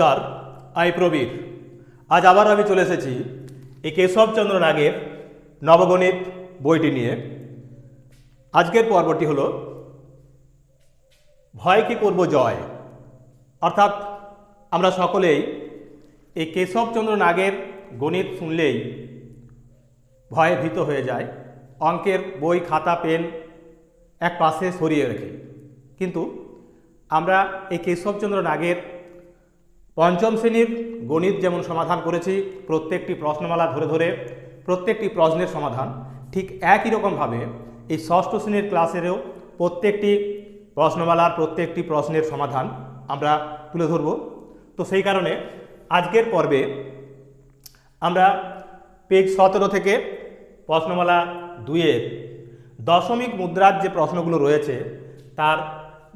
নমস্কার আই প্রবীর। আজ আবার আমি চলে এসেছি এই কেশবচন্দ্র নাগের নবগণিত বইটি নিয়ে। আজকের পর্বটি হলো, ভয় কি করব জয়? অর্থাৎ আমরা সকলেই এই কেশবচন্দ্র নাগের গণিত শুনলেই ভয়ে ভীত হয়ে যায় অঙ্কের বই, খাতা, পেন এক পাশে সরিয়ে রেখে। কিন্তু আমরা এই কেশবচন্দ্র নাগের পঞ্চম শ্রেণির গণিত যেমন সমাধান করেছি, প্রত্যেকটি প্রশ্নমালা ধরে ধরে প্রত্যেকটি প্রশ্নের সমাধান, ঠিক একই রকমভাবে এই ষষ্ঠ শ্রেণির ক্লাসেরও প্রত্যেকটি প্রশ্নমালার প্রত্যেকটি প্রশ্নের সমাধান আমরা তুলে ধরব। তো সেই কারণে আজকের পর্বে আমরা পেজ সতেরো থেকে প্রশ্নমালা দুইয়ের দশমিক মুদ্রার যে প্রশ্নগুলো রয়েছে, তার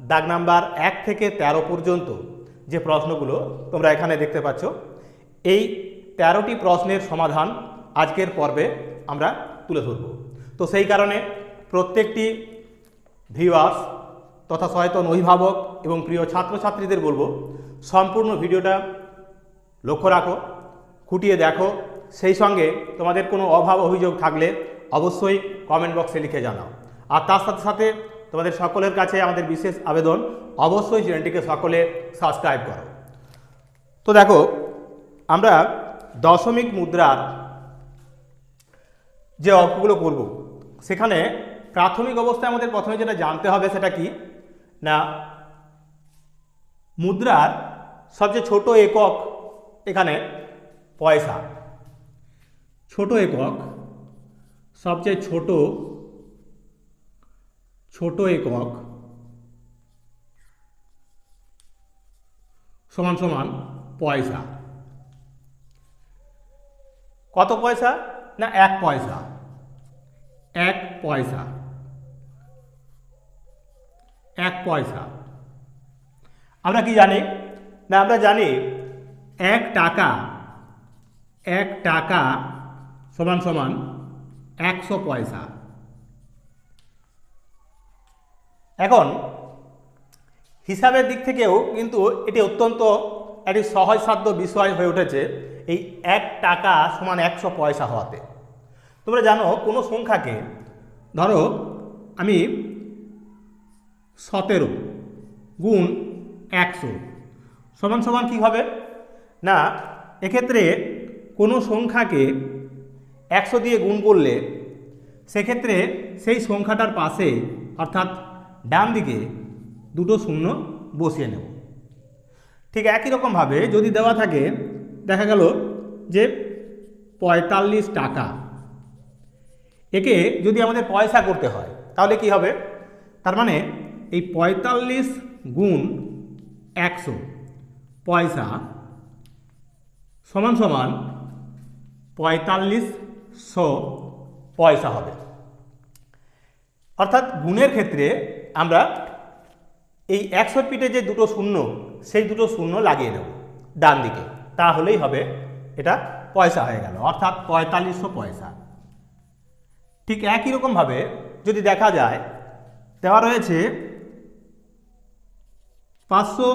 দাগ নাম্বার এক থেকে ১৩ পর্যন্ত যে প্রশ্নগুলো তোমরা এখানে দেখতে পাচ্ছ, এই তেরোটি প্রশ্নের সমাধান আজকের পর্বে আমরা তুলে ধরব। তো সেই কারণে প্রত্যেকটি ভিউয়ার্স তথা সচেতন অভিভাবক এবং প্রিয় ছাত্রছাত্রীদের বলব, সম্পূর্ণ ভিডিওটা লক্ষ্য রাখো, খুঁটিয়ে দেখো, সেই সঙ্গে তোমাদের কোনো অভাব অভিযোগ থাকলে অবশ্যই কমেন্ট বক্সে লিখে জানাও। আর তার সাথে সাথে তোমাদের সকলের কাছে আমাদের বিশেষ আবেদন। অবশ্যই চ্যানেলটিকে সকলে সাবস্ক্রাইব করো। তো দেখো, আমরা দশমিক মুদ্রার যে অঙ্কগুলো করব, সেখানে প্রাথমিক অবস্থায় আমাদের প্রথমে যেটা জানতে হবে সেটা কি? না, মুদ্রার সবচেয়ে ছোট একক এখানে পয়সা। ছোট একক সবচেয়ে ছোট ছোট একক। সমান সমান পয়সা। কত পয়সা? না, এক পয়সা। এক পয়সা। এক পয়সা। আমরা কি জানি? না, আমরা জানি এক টাকা এক টাকা সমান সমান একশো পয়সা। এখন, হিসাবের দিক থেকেও কিন্তু এটি অত্যন্ত একটি সহজসাধ্য বিষয় হয়ে উঠেছে এই এক টাকা সমান একশো পয়সা হওয়াতে। তোমরা জানো, কোনো সংখ্যাকে, ধরো আমি সতেরো গুণ একশো সমান সমান কী হবে? না, এক্ষেত্রে কোনো সংখ্যাকে একশো দিয়ে গুণ করলে সেক্ষেত্রে সেই সংখ্যাটার পাশে, অর্থাৎ ডান দিকে দুটো শূন্য বসিয়ে নেব। ঠিক একই রকমভাবে যদি দেওয়া থাকে, দেখা গেল যে পঁয়তাল্লিশ টাকা। একে যদি আমাদের পয়সা করতে হয়, তাহলে কি হবে? তার মানে এই পঁয়তাল্লিশ গুণ একশো পয়সা সমান সমান পঁয়তাল্লিশশো পয়সা হবে। অর্থাৎ গুণের ক্ষেত্রে আমরা এই একশো পিঠে যে দুটো শূন্য, সেই দুটো শূন্য লাগিয়ে দেব ডান দিকে। তাহলেই হবে এটা পয়সা হয়ে গেল, অর্থাৎ পঁয়তাল্লিশশো পয়সা। ঠিক একই রকমভাবে যদি দেখা যায়, দেওয়া রয়েছে পাঁচশো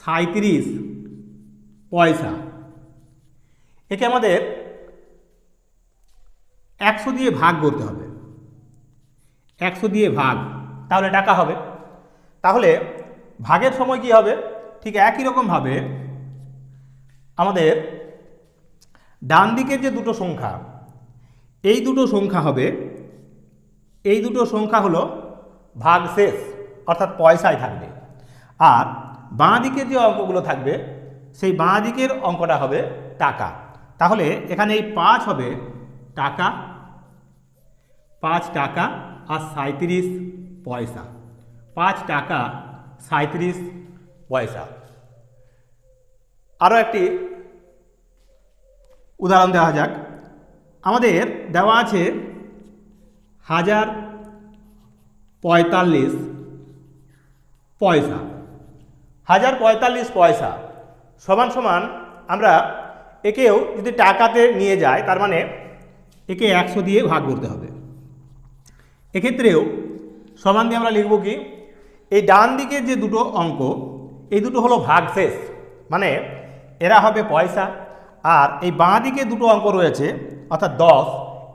সাঁত্রিশ পয়সা। একে আমাদের একশো দিয়ে ভাগ করতে হবে। একশো দিয়ে ভাগ তাহলে টাকা হবে। তাহলে ভাগের সময় কি হবে? ঠিক একই রকমভাবে আমাদের ডান দিকের যে দুটো সংখ্যা, এই দুটো সংখ্যা হবে, এই দুটো সংখ্যা হলো ভাগ শেষ, অর্থাৎ পয়সায় থাকবে। আর বাঁ দিকের যে অঙ্কগুলো থাকবে, সেই বাঁ দিকের অঙ্কটা হবে টাকা। তাহলে এখানে এই পাঁচ হবে টাকা, পাঁচ টাকা আর সাঁত্রিশ পয়সা। পাঁচ টাকা সাঁত্রিশ পয়সা। আরও একটি উদাহরণ দেওয়া যাক। আমাদের দেওয়া আছে হাজার পঁয়তাল্লিশ পয়সা। হাজার পঁয়তাল্লিশ পয়সা সমান সমান আমরা একেও যদি টাকাতে নিয়ে যায় তার মানে একে একশো দিয়ে ভাগ করতে হবে। এক্ষেত্রেও সমান দিয়ে আমরা লিখব কি? এই ডান দিকের যে দুটো অঙ্ক, এই দুটো হলো ভাগশেষ। মানে এরা হবে পয়সা, আর এই বাঁ দিকে দুটো অঙ্ক রয়েছে, অর্থাৎ দশ।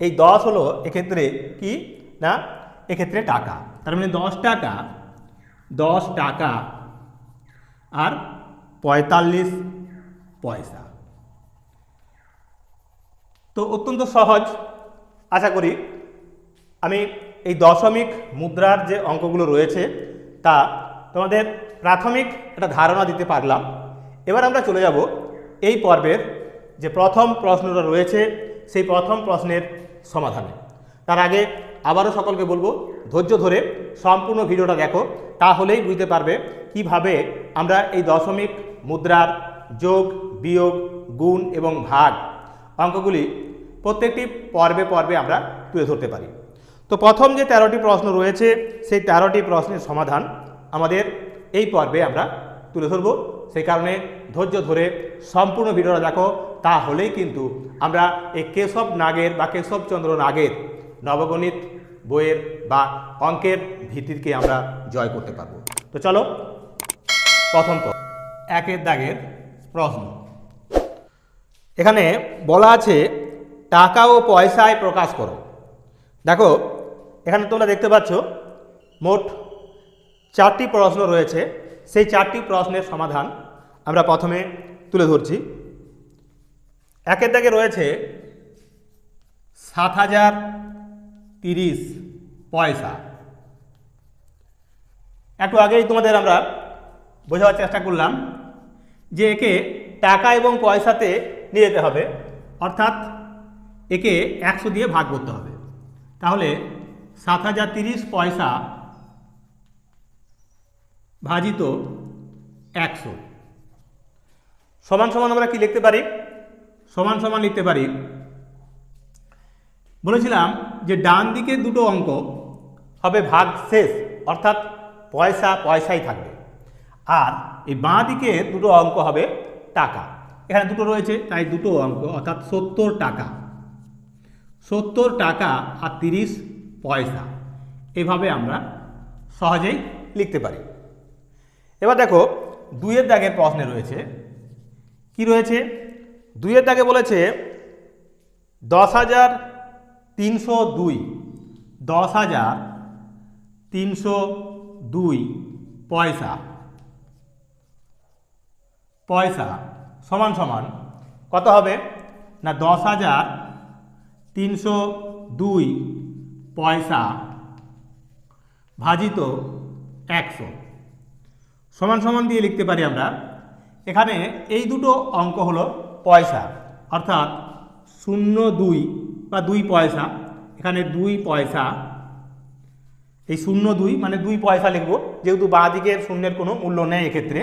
এই দশ হলো এক্ষেত্রে কি? না, এক্ষেত্রে টাকা। তার মানে দশ টাকা দশ টাকা, আর পঁয়তাল্লিশ পয়সা। তো অত্যন্ত সহজ। আশা করি আমি এই দশমিক মুদ্রার যে অঙ্কগুলো রয়েছে, তা তোমাদের প্রাথমিক একটা ধারণা দিতে পারলাম। এবার আমরা চলে যাব এই পর্বের যে প্রথম প্রশ্নটা রয়েছে, সেই প্রথম প্রশ্নের সমাধানে। তার আগে আবারও সকলকে বলব, ধৈর্য ধরে সম্পূর্ণ ভিডিওটা দেখো, তাহলেই বুঝতে পারবে কীভাবে আমরা এই দশমিক মুদ্রার যোগ, বিয়োগ, গুণ এবং ভাগ অঙ্কগুলি প্রত্যেকটি পর্বে পর্বে আমরা তুলে ধরতে পারি। তো প্রথম যে তেরোটি প্রশ্ন রয়েছে, সেই তেরোটি প্রশ্নের সমাধান আমাদের এই পর্বে আমরা তুলে ধরব। সেই কারণে ধৈর্য ধরে সম্পূর্ণ ভিডিওটা দেখো, তাহলেই কিন্তু আমরা এই কেশব নাগের বা কেশবচন্দ্র নাগের নবগণিত বইয়ের বা অঙ্কের ভিত্তিকে আমরা জয় করতে পারব। তো চলো, প্রথম। একের দাগের প্রশ্ন। এখানে বলা আছে, টাকা ও পয়সায় প্রকাশ করো। দেখো এখানে তোমরা দেখতে পাচ্ছ, মোট চারটি প্রশ্ন রয়েছে। সেই চারটি প্রশ্নের সমাধান আমরা প্রথমে তুলে ধরছি। একের দাগে রয়েছে সাত হাজার তিরিশ পয়সা। একটু আগেই তোমাদের আমরা বোঝাবার চেষ্টা করলাম যে একে টাকা এবং পয়সাতে নিয়ে যেতে হবে, অর্থাৎ একে একশো দিয়ে ভাগ করতে হবে। তাহলে সাত হাজার তিরিশ পয়সা ভাজিত একশো। সমান সমান আমরা কি লিখতে পারি? সমান সমান লিখতে পারি। বলেছিলাম যে ডান দিকে দুটো অঙ্ক হবে ভাগ শেষ, অর্থাৎ পয়সা পয়সাই থাকবে। আর এই বাঁ দিকে দুটো অঙ্ক হবে টাকা। এখানে দুটো রয়েছে, তাই দুটো অঙ্ক, অর্থাৎ সত্তর টাকা। সত্তর টাকা আর তিরিশ পয়সা। এভাবে আমরা সহজেই লিখতে পারি। এবার দেখো, দুইয়ের দাগের প্রশ্নে রয়েছে, কি রয়েছে? দুইয়ের দাগে বলেছে, দশ হাজার তিনশো দুই, দশ হাজার তিনশো দুই, পয়সা। পয়সা সমান সমান কত হবে? না, দশ হাজার তিনশো দুই পয়সা ভাজিত একশো। সমান সমান দিয়ে লিখতে পারি আমরা, এখানে এই দুটো অঙ্ক হলো পয়সা, অর্থাৎ শূন্য দুই বা দুই পয়সা, এখানে দুই পয়সা। এই শূন্য দুই মানে দুই পয়সা লিখব, যেহেতু বাঁ দিকের শূন্যের কোনো মূল্য নেই এক্ষেত্রে।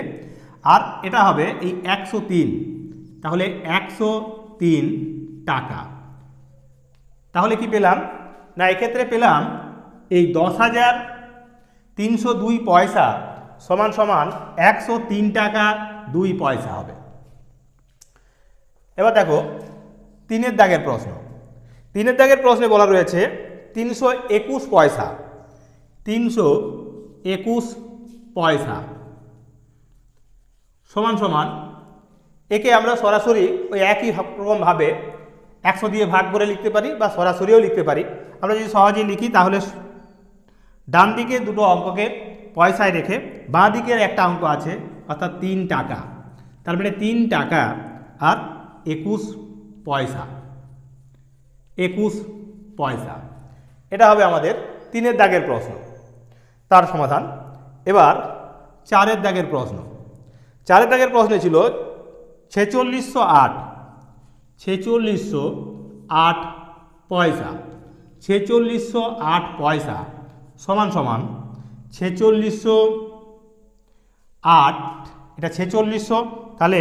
আর এটা হবে এই একশো তিন, তাহলে একশো তিন টাকা। তাহলে কি পেলাম? না, এক্ষেত্রে পেলাম এই দশ হাজার তিনশো দুই পয়সা সমান সমান একশো তিন টাকা দুই পয়সা হবে। এবার দেখো, তিনের দাগের প্রশ্ন। তিনের দাগের প্রশ্নে বলা রয়েছে তিনশো একুশ পয়সা, তিনশো একুশ পয়সা সমান সমান। একে আমরা সরাসরি ওই একই রকমভাবে একশো দিয়ে ভাগ করে লিখতে পারি বা সরাসরিও লিখতে পারি। আমরা যদি সহজে লিখি, তাহলে ডান দিকে দুটো অঙ্ককে পয়সায় রেখে বাঁ দিকের একটা অঙ্ক আছে, অর্থাৎ তিন টাকা। তার মানে তিন টাকা আর একুশ পয়সা। একুশ পয়সা। এটা হবে আমাদের তিনের দাগের প্রশ্ন। তার সমাধান। এবার চারের দাগের প্রশ্ন। চারের দাগের প্রশ্ন ছিল ছেচল্লিশশো আট। ছেচল্লিশশো আট পয়সা। ছেচল্লিশশো আট পয়সা সমান সমান ছেচল্লিশশো আট, এটা ছেচল্লিশশো। তাহলে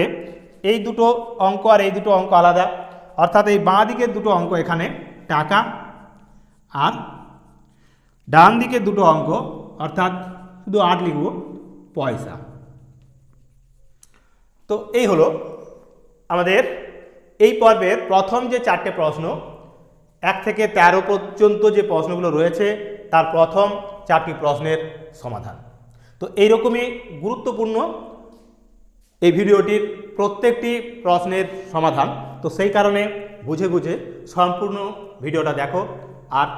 এই দুটো অঙ্ক আর এই দুটো অঙ্ক আলাদা। অর্থাৎ এই বাঁ দিকের দুটো অঙ্ক এখানে টাকা আর ডান দিকের দুটো অঙ্ক, অর্থাৎ শুধু আট লিখব পয়সা। তো এই হলো আমাদের এই পর্বের প্রথম যে চারটে প্রশ্ন, এক থেকে ১৩ পর্যন্ত যে প্রশ্নগুলো রয়েছে, তার প্রথম চারটি প্রশ্নের সমাধান। তো এইরকমই গুরুত্বপূর্ণ এই ভিডিওটির প্রত্যেকটি প্রশ্নের সমাধান। তো সেই কারণে বুঝে বুঝে সম্পূর্ণ ভিডিওটা দেখো আর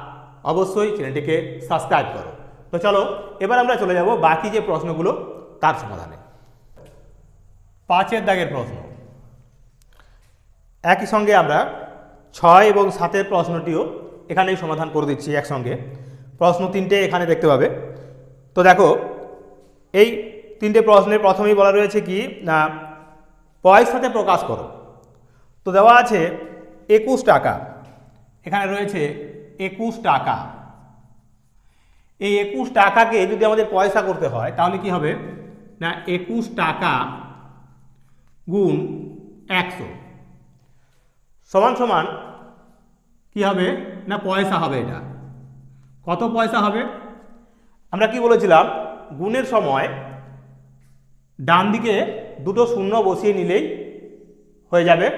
অবশ্যই চ্যানেলটিকে সাবস্ক্রাইব করো। তো চলো, এবার আমরা চলে যাব বাকি যে প্রশ্নগুলো, তার সমাধানে। পাঁচের দাগের প্রশ্ন। একই সঙ্গে আমরা ছয় এবং সাতের প্রশ্নটিও এখানেই সমাধান করে দিচ্ছি একসঙ্গে। প্রশ্ন তিনটে এখানে দেখতে পাবে। তো দেখো, এই তিনটে প্রশ্নের প্রথমেই বলা রয়েছে কি, না পয়সাতে প্রকাশ করো। তো দেওয়া আছে একুশ টাকা। এখানে রয়েছে একুশ টাকা। এই একুশ টাকাকে যদি আমাদের পয়সা করতে হয়, তাহলে কি হবে? না, একুশ টাকা গুণ একশো। সমান সমান কি হবে? না পয়সা হবে এটা। কত পয়সা হবে? আমরা কি বলেছিলাম? গুণের সময় ডান দিকে দুটো শূন্য বসিয়ে নিলেই হয়ে যাবে।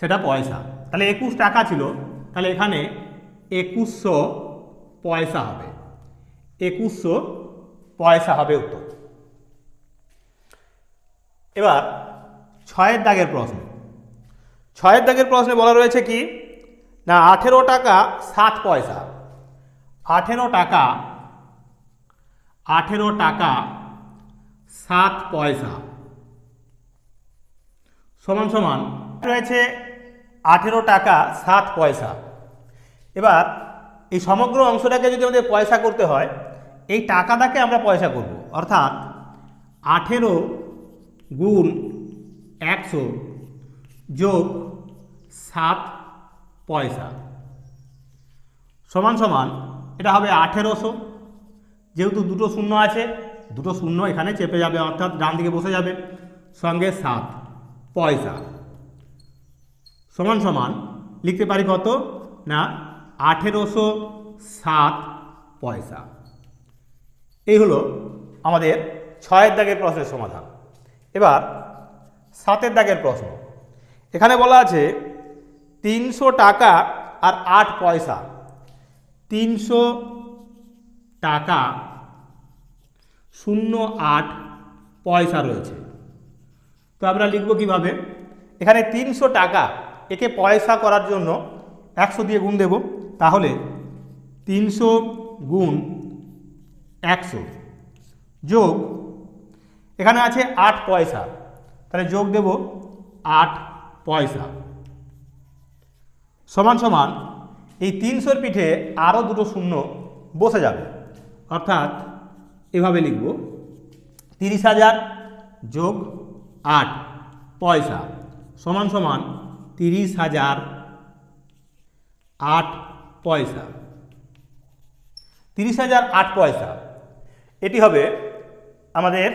সেটা পয়সা। তাহলে একুশ টাকা ছিল। তাহলে এখানে একুশশো পয়সা হবে। একুশশো পয়সা হবে উত্তর। এবার ছয়ের দাগের প্রশ্ন। ছয়ের দাগের প্রশ্নে বলা রয়েছে কি? না, আঠেরো টাকা, ষাট পয়সা। আঠেরো টাকা আঠেরো টাকা সাত পয়সা। সমান সমান। রয়েছে আঠেরো টাকা সাত পয়সা। এবার এই সমগ্র অংশটাকে যদি আমাদের পয়সা করতে হয়, এই টাকাটাকে আমরা পয়সা করব। অর্থাৎ আঠেরো গুণ একশো যোগ সাত পয়সা। সমান সমান, এটা হবে আঠেরোশো। যেহেতু দুটো শূন্য আছে, দুটো শূন্য এখানে চেপে যাবে, অর্থাৎ ডান দিকে বসে যাবে। সঙ্গে সাত পয়সা। সমান সমান, লিখতে পারি কত? না, আঠেরোশো সাত পয়সা। এই হলো আমাদের ছয়ের দাগের প্রশ্নের সমাধান। এবার সাতের দাগের প্রশ্ন। এখানে বলা আছে তিনশো টাকা আর আট পয়সা। তিনশো টাকা, শূন্য আট পয়সা রয়েছে। তো আমরা লিখব কীভাবে? এখানে তিনশো টাকা একে পয়সা করার জন্য একশো দিয়ে গুণ দেব। তাহলে তিনশো গুণ একশো যোগ, এখানে আছে আট পয়সা। তাহলে যোগ দেব আট পয়সা। সমান সমান এই তিনশোর পিঠে আরও দুটো শূন্য বসে যাবে। অর্থাৎ এভাবে লিখব, তিরিশ হাজার যোগ আট, পয়সা। সমান সমান তিরিশ হাজার আট, পয়সা। তিরিশ হাজার আট, পয়সা। এটি হবে আমাদের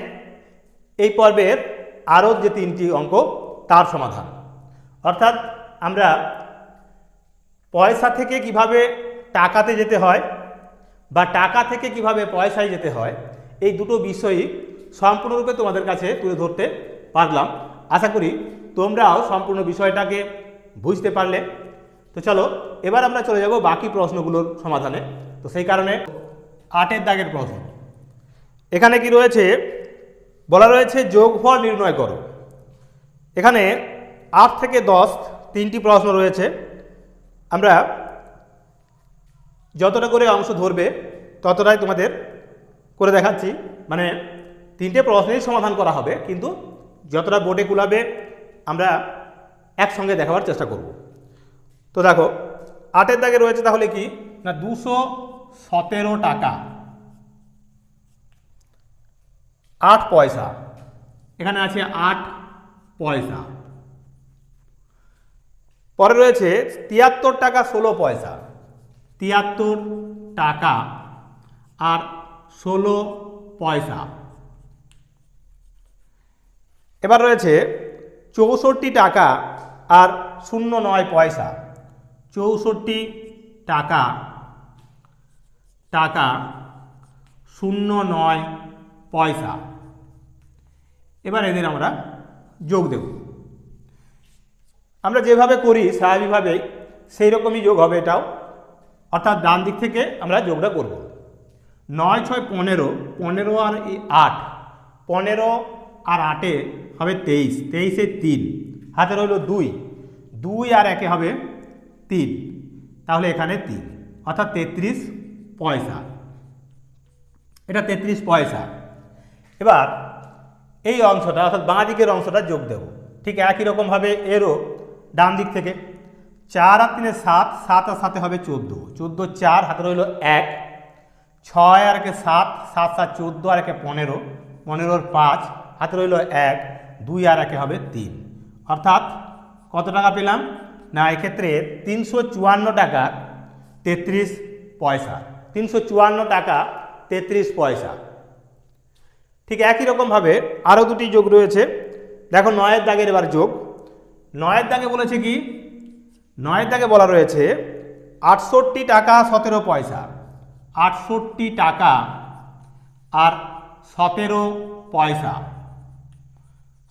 এই পর্বের আরও যে তিনটি অঙ্ক, তার সমাধান। অর্থাৎ আমরা পয়সা থেকে কীভাবে টাকাতে যেতে হয় বা টাকা থেকে কীভাবে পয়সায় যেতে হয়, এই দুটো বিষয়ই সম্পূর্ণরূপে তোমাদের কাছে তুলে ধরতে পারলাম। আশা করি তোমরাও সম্পূর্ণ বিষয়টাকে বুঝতে পারলে। তো চলো, এবার আমরা চলে যাব বাকি প্রশ্নগুলোর সমাধানে। তো সেই কারণে আটের দাগের প্রশ্ন। এখানে কি রয়েছে? বলা রয়েছে যোগফল নির্ণয় করো। এখানে আট থেকে দশ তিনটি প্রশ্ন রয়েছে। আমরা যতটা করে অংশ ধরবে, ততটাই তোমাদের করে দেখাচ্ছি। মানে তিনটে প্রশ্নেরই সমাধান করা হবে, কিন্তু যতটা বোর্ডে কুলাবে, আমরা একসঙ্গে দেখাবার চেষ্টা করব। তো দেখো, আটের দাগে রয়েছে তাহলে কি? না, দুশো সতেরো টাকা। আট পয়সা। এখানে আছে আট পয়সা। পরে রয়েছে তিয়াত্তর টাকা ষোলো পয়সা। তিয়াত্তর টাকা আর ষোলো পয়সা। এবার রয়েছে চৌষট্টি টাকা আর শূন্য নয় পয়সা। চৌষট্টি টাকা টাকা শূন্য নয় পয়সা। এবার এদের আমরা যোগ দেব। আমরা যেভাবে করি স্বাভাবিকভাবেই সেই রকমই যোগ হবে এটাও। অর্থাৎ ডান দিক থেকে আমরা যোগটা করব। নয়, ছয়, পনেরো পনেরো আর আট, পনেরো আর আটে হবে তেইশ, তেইশে তিন হাতে রইল দুই দুই আর একে হবে তিন, তাহলে এখানে তিন, অর্থাৎ তেত্রিশ পয়সা। এটা তেত্রিশ পয়সা। এবার এই অংশটা, অর্থাৎ বাঁ দিকের অংশটা যোগ দেব। ঠিক একই রকমভাবে এরও ডান দিক থেকে। চার আর তিনে সাত সাত আর সাথে হবে চোদ্দ। চোদ্দ, চার, হাতে রইল এক। ছয় আর একে সাত সাত সাত, চোদ্দ আর একে পনেরো। পনেরোর পাঁচ, হাতে রইল এক। দুই আর একে হবে তিন। অর্থাৎ কত টাকা পেলাম? না, এক্ষেত্রে তিনশো চুয়ান্ন টাকা তেত্রিশ পয়সা। তিনশো চুয়ান্ন টাকা তেত্রিশ পয়সা। ঠিক একই রকমভাবে আরও দুটি যোগ রয়েছে। দেখো নয়ের দাগের এবার যোগ। নয়ের দাগে বলেছে কি? নয়ের দাগে বলা রয়েছে, আটষট্টি টাকা সতেরো পয়সা। আটষট্টি টাকা আর সতেরো পয়সা।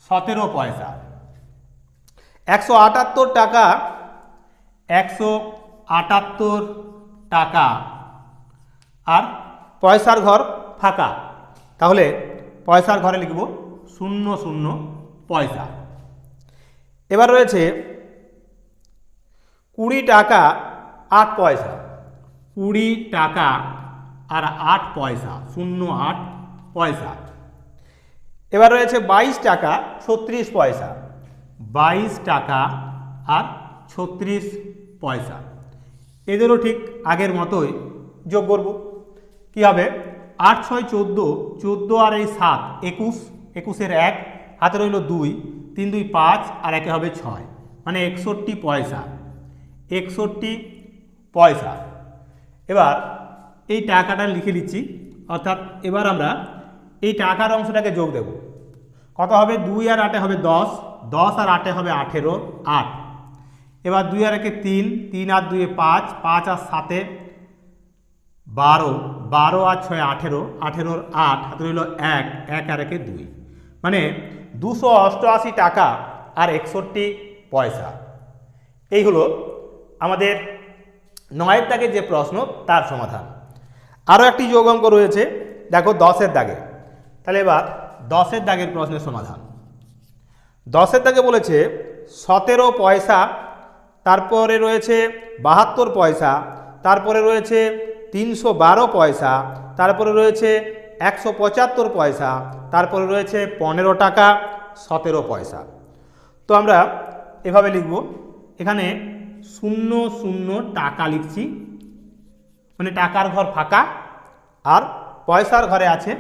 সতেরো পয়সা। একশো আটাত্তর টাকা, একশো আটাত্তর টাকা আর পয়সার ঘর ফাঁকা। তাহলে পয়সার ঘরে লিখব শূন্য শূন্য পয়সা। এবার রয়েছে কুড়ি টাকা আট পয়সা। কুড়ি টাকা আর আট পয়সা, শূন্য আট পয়সা। এবার রয়েছে বাইশ টাকা ছত্রিশ পয়সা। বাইশ টাকা আর ছত্রিশ পয়সা। এদেরও ঠিক আগের মতোই যোগ করব। কী হবে? আট, ছয়, চোদ্দ চোদ্দ আর এই সাত, একুশ, একুশের এক, হাতে রইল দুই। তিন, দুই, পাঁচ আর একে হবে ছয়। মানে একষট্টি পয়সা। একষট্টি পয়সা। এবার এই টাকাটা লিখে দিচ্ছি অর্থাৎ এবার আমরা এই টাকার অংশটাকে যোগ দেব। কত হবে? দুই আর আটে হবে দশ। দশ আর আটে হবে আঠেরো, আট। এবার দুই আর একে তিন তিন আর দুয়ে পাঁচ পাঁচ আর সাতে বারো। বারো আর ছয় আঠেরো, আঠেরোর আট, হাতে রইল এক এক আর একে দুই। মানে দুশো অষ্টআশি টাকা আর একষট্টি পয়সা। এই হলো আমাদের নয়ের দাগের যে প্রশ্ন, তার সমাধান। আরও একটি যোগ অঙ্ক রয়েছে, দেখো দশের দাগে। তাহলে এবার দশের দাগের প্রশ্নের সমাধান। দশের দাগে বলেছে, সতেরো পয়সা, তারপরে রয়েছে বাহাত্তর পয়সা, তারপরে রয়েছে তিনশো বারো পয়সা, তারপরে রয়েছে একশো পঁচাত্তর পয়সা, তারপরে রয়েছে পনেরো টাকা, সতেরো পয়সা। তো আমরা এভাবে লিখব। এখানে শূন্য শূন্য টাকা লিখছি। মানে টাকার ঘর ফাঁকা আর পয়সার ঘরে আছে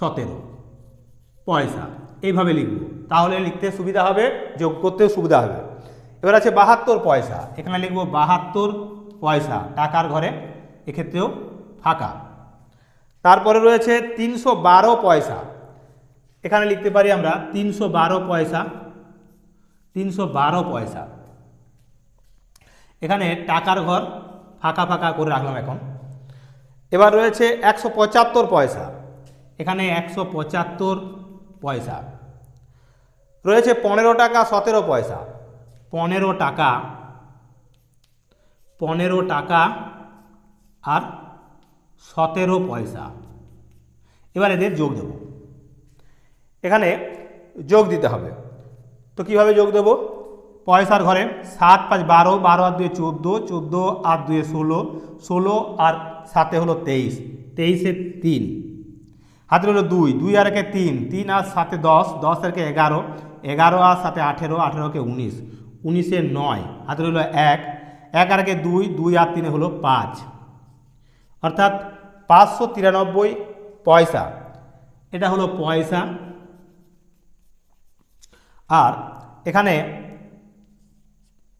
সতেরো পয়সা। এইভাবে লিখব। তাহলে লিখতে সুবিধা হবে, যোগ করতেও সুবিধা হবে। এবার আছে বাহাত্তর পয়সা। এখানে লিখব বাহাত্তর পয়সা টাকার ঘরে, এক্ষেত্রেও ফাঁকা। তারপরে রয়েছে তিনশো বারো পয়সা। এখানে লিখতে পারি আমরা তিনশো বারো পয়সা, তিনশো বারো পয়সা। এখানে টাকার ঘর ফাঁকা ফাঁকা করে রাখলাম এখন। এবার রয়েছে একশো পঁচাত্তর পয়সা। এখানে একশো পঁচাত্তর পয়সা। রয়েছে পনেরো টাকা সতেরো পয়সা। পনেরো টাকা পনেরো টাকা আর সতেরো পয়সা। এবার এদের যোগ দেব। এখানে যোগ দিতে হবে। তো কীভাবে যোগ দেব? পয়সার ঘরে সাত পাঁচ বারো বারো আর দুয়ে চোদ্দ চোদ্দ আর দুয়ে ষোলো ষোলো আর সাতে হলো তেইশ। তেইশে তিন। হাতে হলো দুই। দুই আর একে তিন। তিন আর সাথে দশ। দশ আর একে এগারো। এগারো আর সাথে আঠেরো। আঠেরোকে উনিশ। উনিশে নয়। হাতে হলো এক। এক আর একে দুই। দুই আর তিনে হলো পাঁচ। অর্থাৎ পাঁচশো তিরানব্বই পয়সা। এটা হলো পয়সা। আর এখানে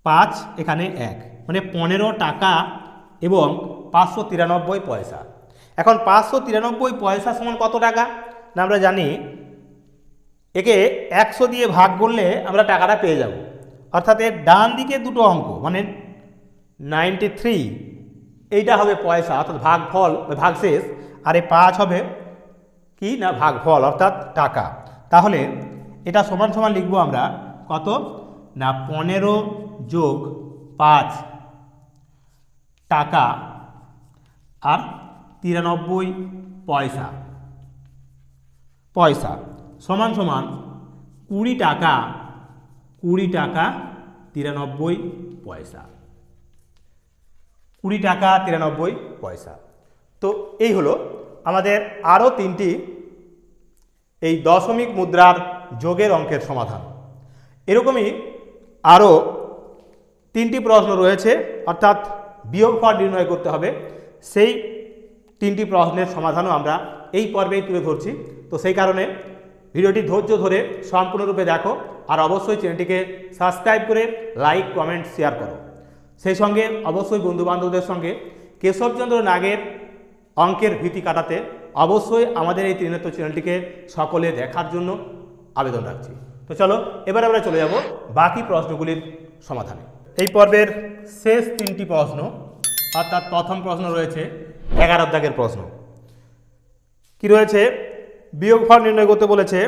পাঁচ, এখানে এক মানে পনেরো টাকা এবং পাঁচশো তিরানব্বই পয়সা। এখন পাঁচশো তিরানব্বই পয়সা সমান কত টাকা? না, আমরা জানি। একে একশো দিয়ে ভাগ করলে আমরা টাকাটা পেয়ে যাব। অর্থাৎ এর ডান দিকে দুটো অঙ্ক মানে নাইনটি থ্রি এইটা হবে পয়সা, অর্থাৎ ভাগফল বা ভাগশেষ, আর এই পাঁচ হবে কি না, ভাগফল, অর্থাৎ টাকা। তাহলে এটা সমান সমান লিখব আমরা কত? না, পনেরো যোগ পাঁচ টাকা, আর তিরানব্বই পয়সা। পয়সা সমান সমান কুড়ি টাকা কুড়ি টাকা তিরানব্বই পয়সা। কুড়ি টাকা তিরানব্বই পয়সা। তো এই হলো আমাদের আরও তিনটি এই দশমিক মুদ্রার যোগের অঙ্কের সমাধান। এরকমই আরও তিনটি প্রশ্ন রয়েছে, অর্থাৎ বিয়োগ বিয়োগফল নির্ণয় করতে হবে। সেই তিনটি প্রশ্নের সমাধানও আমরা এই পর্বেই তুলে ধরছি। তো সেই কারণে ভিডিওটি ধৈর্য ধরে সম্পূর্ণরূপে দেখো, আর অবশ্যই চ্যানেলটিকে সাবস্ক্রাইব করে লাইক, কমেন্ট, শেয়ার করো। সেই সঙ্গে অবশ্যই বন্ধুবান্ধবদের সঙ্গে কেশবচন্দ্র নাগের অঙ্কের ভীতি কাটাতে অবশ্যই আমাদের এই ত্রিনেত্র চ্যানেলটিকে সকলে দেখার জন্য আবেদন রাখছি। তো চলো, এবার আমরা চলে যাব বাকি প্রশ্নগুলির সমাধানে। এই পর্বের শেষ তিনটি প্রশ্ন, অর্থাৎ প্রথম প্রশ্ন রয়েছে এগারো দাগের প্রশ্ন। কি রয়েছে? বিয়োগফল নির্ণয় করতে বলেছে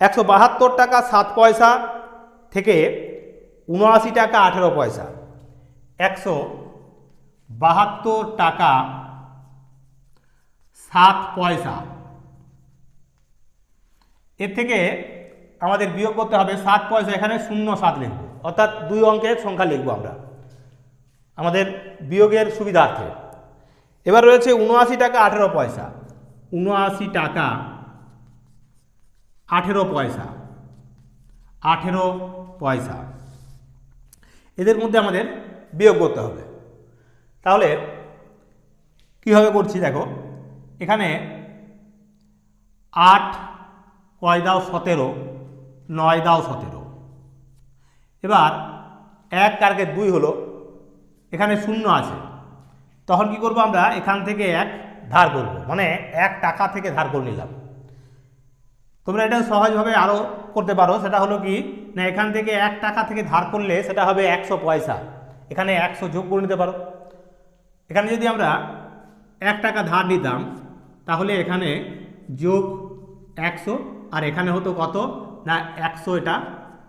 একশো বাহাত্তর টাকা সাত পয়সা থেকে উনআশি টাকা আঠেরো পয়সা। একশো বাহাত্তর টাকা সাত পয়সা। এর থেকে আমাদের বিয়োগ করতে হবে সাত পয়সা, এখানে শূন্য সাত লিখব। অর্থাৎ দুই অঙ্কের সংখ্যা লিখব আমরা। আমাদের বিয়োগের সুবিধার্থে। এবার রয়েছে উনআশি টাকা আঠেরো পয়সা। উনআশি টাকা আঠেরো পয়সা। আঠেরো পয়সা। এদের মধ্যে আমাদের বিয়োগ করতে হবে। তাহলে কীভাবে করছি দেখো, এখানে আট, কয় দাও সতেরো, নয় দাও সতেরো। এবার এক কারকে দুই হলো, এখানে শূন্য আছে। তখন কি করব আমরা? এখান থেকে এক ধার করব। মানে এক টাকা থেকে ধার করে নিলাম। তোমরা এটা সহজভাবে আরও করতে পারো। সেটা হলো কি, না এখান থেকে এক টাকা থেকে ধার করলে সেটা হবে একশো পয়সা। এখানে একশো যোগ করে নিতে পারো। এখানে যদি আমরা এক টাকা ধার নিতাম, তাহলে এখানে যোগ একশো, আর এখানে হতো কত? না, একশো এটা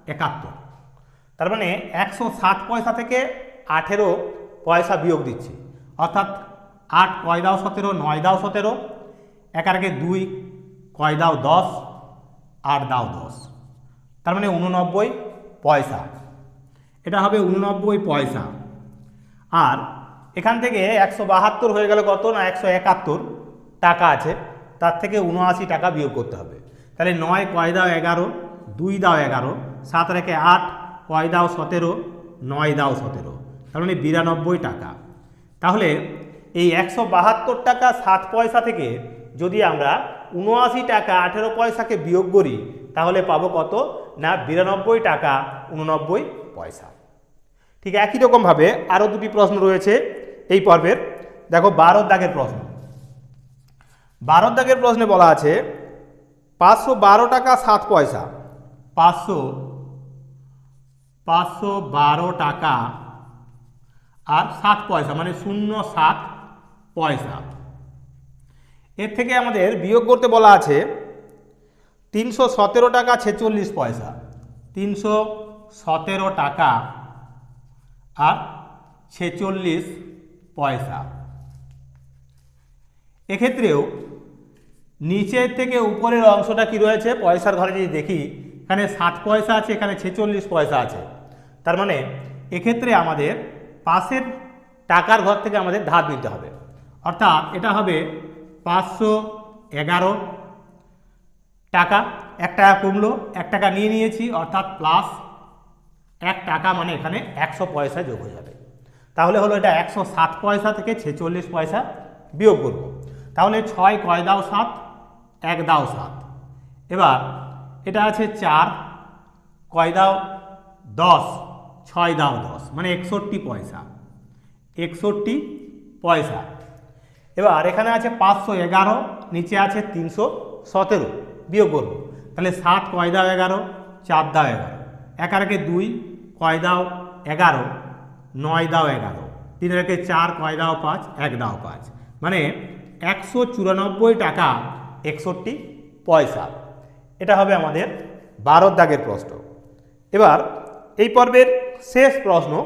একাত্তর। তার মানে একশো ষাট পয়সা থেকে আঠেরো পয়সা বিয়োগ দিচ্ছি। অর্থাৎ আট কয় দাও সতেরো, নয় দাও সতেরো একার আগে দুই কয় দাও দশ আট দাও দশ। তার মানে উননব্বই পয়সা। এটা হবে উননব্বই পয়সা। আর এখান থেকে একশো বাহাত্তর হয়ে গেল কত না একশো একাত্তর টাকা আছে, তার থেকে উনআশি টাকা বিয়োগ করতে হবে। তাহলে নয় কয় দাও এগারো, দুই দাও এগারো, সাত রেখে আট, কয় দাও সতেরো, নয় দাও সতেরো। তার মানে বিরানব্বই টাকা। তাহলে এই একশো বাহাত্তর টাকা সাত পয়সা থেকে যদি আমরা উনআশি টাকা আঠেরো পয়সাকে বিয়োগ করি, তাহলে পাবো কত? না, বিরানব্বই টাকা, উননব্বই পয়সা। ঠিক একই রকমভাবে আরও দুটি প্রশ্ন রয়েছে এই পর্বের। দেখো, বারো দাগের প্রশ্ন। বারো দাগের প্রশ্নে বলা আছে, পাঁচশো বারো টাকা সাত পয়সা। পাঁচশো পাঁচশো বারো টাকা আর সাত পয়সা মানে শূন্য সাত পয়সা। এর থেকে আমাদের বিয়োগ করতে বলা আছে, তিনশো সতেরো টাকা ছেচল্লিশ পয়সা। তিনশো সতেরো টাকা আর ছেচল্লিশ পয়সা। এক্ষেত্রেও নিচের থেকে উপরের অংশটা কি রয়েছে? পয়সার ঘরে যদি দেখি, এখানে ষাট পয়সা আছে, এখানে ছেচল্লিশ পয়সা আছে। তার মানে এক্ষেত্রে আমাদের পাশের টাকার ঘর থেকে আমাদের ধার নিতে হবে। অর্থাৎ এটা হবে পাঁচশো এগারো টাকা। এক টাকা কমলো, এক টাকা নিয়ে নিয়েছি, অর্থাৎ প্লাস এক টাকা মানে এখানে একশো পয়সা যোগ হয়ে যাবে। তাহলে হলো এটা একশো সাত পয়সা থেকে ছেচল্লিশ পয়সা বিয়োগ করব। তাহলে ছয় কয় দাও সাত? এক দাও সাত। এবার এটা আছে চার, কয় দাও দশ, ছয় দাও দশ মানে একষট্টি পয়সা। একষট্টি পয়সা। এবার এখানে আছে পাঁচশো এগারো, নিচে আছে তিনশো সতেরো, বিয়োগ করব। তাহলে সাত কয় দাও এগারো? চার দাও এগারো। একার একে দুই কয় দাও? এগারো। নয় দাও এগারো। তিন একে চার কয় দাও পাঁচ? এক দাও পাঁচ। মানে একশো চুরানব্বই টাকা একষট্টি পয়সা। এটা হবে আমাদের বারো দাগের প্রশ্ন। এবার এই পর্বের শেষ প্রশ্ন,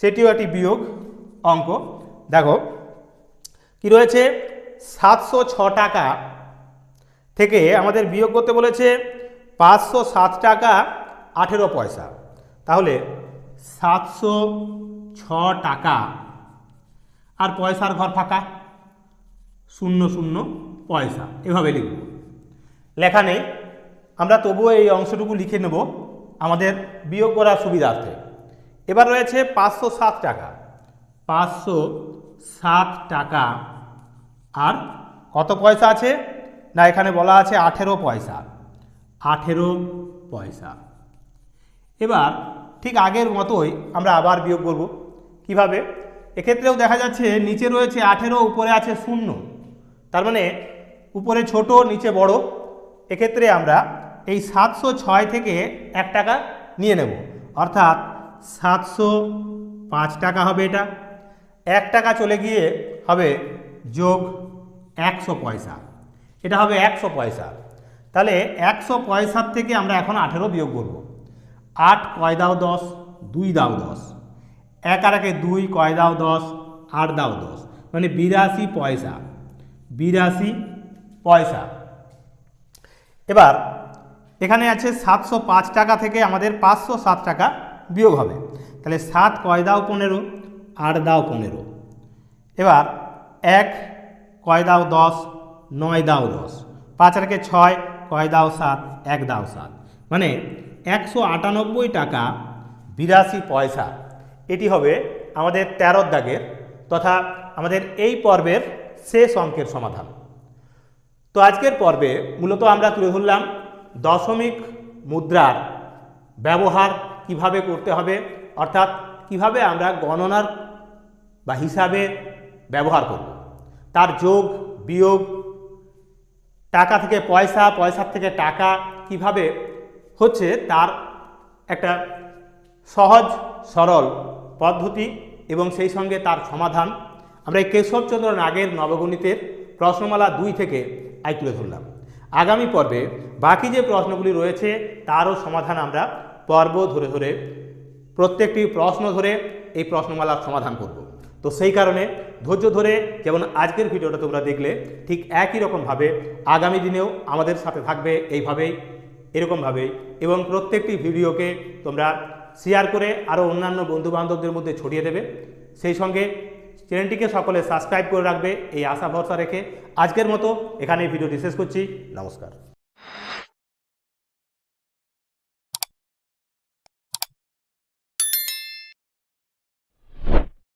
সেটিও একটি বিয়োগ অঙ্ক। দেখো, কি রয়েছে? সাতশো ছ টাকা থেকে আমাদের বিয়োগ করতে বলেছে পাঁচশো সাত টাকা আঠেরো পয়সা। তাহলে সাতশো ছ টাকা। আর পয়সার ঘর ফাঁকা? শূন্য শূন্য পয়সা। এভাবে লিখব। লেখা নেই। আমরা তবুও এই অংশটুকু লিখে নেব আমাদের বিয়োগ করার সুবিধার্থে। এবার রয়েছে পাঁচশো সাত টাকা। পাঁচশো সাত টাকা। আর কত পয়সা আছে? না, এখানে বলা আছে আঠেরো পয়সা। আঠেরো পয়সা। এবার ঠিক আগের মতোই আমরা আবার বিয়োগ করব। কীভাবে? এক্ষেত্রেও দেখা যাচ্ছে নিচে রয়েছে আঠেরো, উপরে আছে শূন্য। তার মানে উপরে ছোট, নিচে বড়। এক্ষেত্রে আমরা এই সাতশো ছয় থেকে এক টাকা নিয়ে নেব। অর্থাৎ সাতশো পাঁচ টাকা হবে এটা। এক টাকা চলে গিয়ে হবে যোগ একশো পয়সা। এটা হবে একশো পয়সা। তাহলে একশো পয়সার থেকে আমরা এখন আঠেরো বিয়োগ করব। আট কয় দাও দশ? দুই দাও দশ। এক আর একে দুই কয় দাও দশ? আট দাও দশ। মানে বিরাশি পয়সা। বিরাশি পয়সা। এবার এখানে আছে সাতশো পাঁচ টাকা থেকে আমাদের পাঁচশো সাত টাকা বিয়োগ হবে। তাহলে সাত কয় দাও পনেরো, আট দাও পনেরো। এবার এক কয় দাও দশ, নয় দাও দশ। পাঁচ রেখে ছয়, কয় দাও সাত, এক দাও সাত। মানে একশো আটানব্বই টাকা বিরাশি পয়সা। এটি হবে আমাদের তেরোর দাগের তথা আমাদের এই পর্বের শেষ অঙ্কের সমাধান। তো আজকের পর্বে মূলত আমরা তুলে ধরলাম দশমিক মুদ্রার ব্যবহার কীভাবে করতে হবে, অর্থাৎ কীভাবে আমরা গণনার বা হিসাবে ব্যবহার করব। তার যোগ, বিয়োগ, টাকা থেকে পয়সা, পয়সার থেকে টাকা, কীভাবে হচ্ছে তার একটা সহজ, সরল পদ্ধতি এবং সেই সঙ্গে তার সমাধান। আমরা এই কেশবচন্দ্র নাগের নবগণিতের প্রশ্নমালা দুই থেকে আই তুলে ধরলাম। আগামী পর্বে বাকি যে প্রশ্নগুলি রয়েছে তারও সমাধান আমরা পর্ব ধরে ধরে, প্রত্যেকটি প্রশ্ন ধরে এই প্রশ্নমালার সমাধান করব। তো সেই কারণে ধৈর্য ধরে যেমন আজকের ভিডিওটা তোমরা দেখলে, ঠিক একই রকমভাবে আগামী দিনেও আমাদের সাথে থাকবে, এইভাবেই এরকমভাবেই। এবং প্রত্যেকটি ভিডিওকে তোমরা শেয়ার করে আরও অন্যান্য বন্ধুবান্ধবদের মধ্যে ছড়িয়ে দেবে। সেই সঙ্গে চ্যানেলটিকে সকলে সাবস্ক্রাইব করে রাখবে, এই আশা ভরসা রেখে আজকের মতো এখানে ভিডিওটি শেষ করছি। নমস্কার।